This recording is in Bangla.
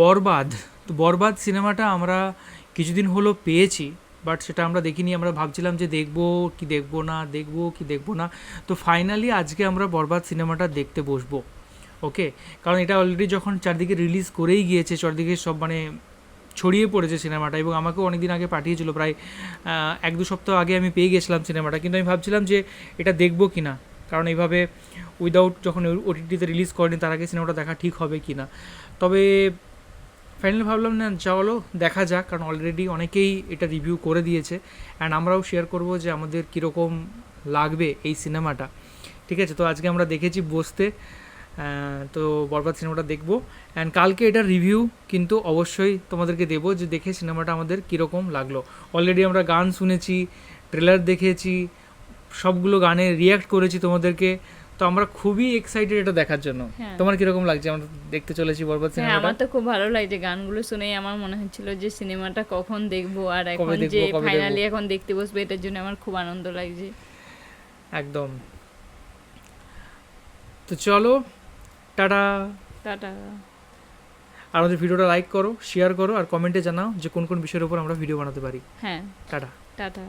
বরবাদ। তো বরবাদ সিনেমাটা আমরা কিছুদিন হলো পেয়েছি, বাট সেটা আমরা দেখিনি। আমরা ভাবছিলাম যে দেখব কি দেখব না, দেখব কি দেখব না। তো ফাইনালি আজকে আমরা বরবাদ সিনেমাটা দেখতে বসবো, ওকে? কারণ এটা অলরেডি যখন চারদিকে রিলিজ করেই গিয়েছে, চারদিকে সব মানে ছড়িয়ে পড়েছে সিনেমাটা এবং আমাকেও অনেকদিন আগে পাঠিয়েছিল, প্রায় এক দু সপ্তাহ আগে আমি পেয়ে গেছিলাম সিনেমাটা। কিন্তু আমি ভাবছিলাম যে এটা দেখব কি না কারণ এইভাবে উইদাউট যখন ওটিটিতে রিলিজ করেনি, তার আগে সিনেমাটা দেখা ঠিক হবে কি না তবে ফাইনালি ভাবলাম, না চলো দেখা যাক, কারণ অলরেডি অনেকেই এটা রিভিউ করে দিয়েছে। অ্যান্ড আমরাও শেয়ার করব যে আমাদের কীরকম লাগবে এই সিনেমাটা ঠিক আছে? তো আজকে আমরা দেখেছি বসতে তো বরবাদ সিনেমাটা দেখব। অ্যান্ড কালকে এটার রিভিউ কিন্তু অবশ্যই তোমাদেরকে দেবো যে দেখে সিনেমাটা আমাদের কীরকম লাগল। অলরেডি আমরা গান শুনেছি ট্রেলার দেখেছি, সবগুলো গানে রিয়াক্ট করেছি তোমাদেরকে। আমরা খুবই এক্সাইটেড এটা দেখার জন্য। হ্যাঁ। তোমার কীরকম লাগছে? আমরা দেখতে চলেছি বরবাদ হ্যাঁ সিনেমাটা। আমার তো খুব ভালো লাগছে। গানগুলো শুনেই আমার মনে হচ্ছিল যে সিনেমাটা কখন দেখব আর এখন যে ফাইনালি এখন দেখতে বসবো এটার জন্য আমার খুব আনন্দ লাগছে। একদম। তো চলো টাটা। টাটা। আর আমাদের ভিডিওটা লাইক করো শেয়ার করো আর কমেন্টে জানাও যে কোন কোন বিষয়ের উপর আমরা ভিডিও বানাতে পারি। হ্যাঁ। টাটা। টাটা।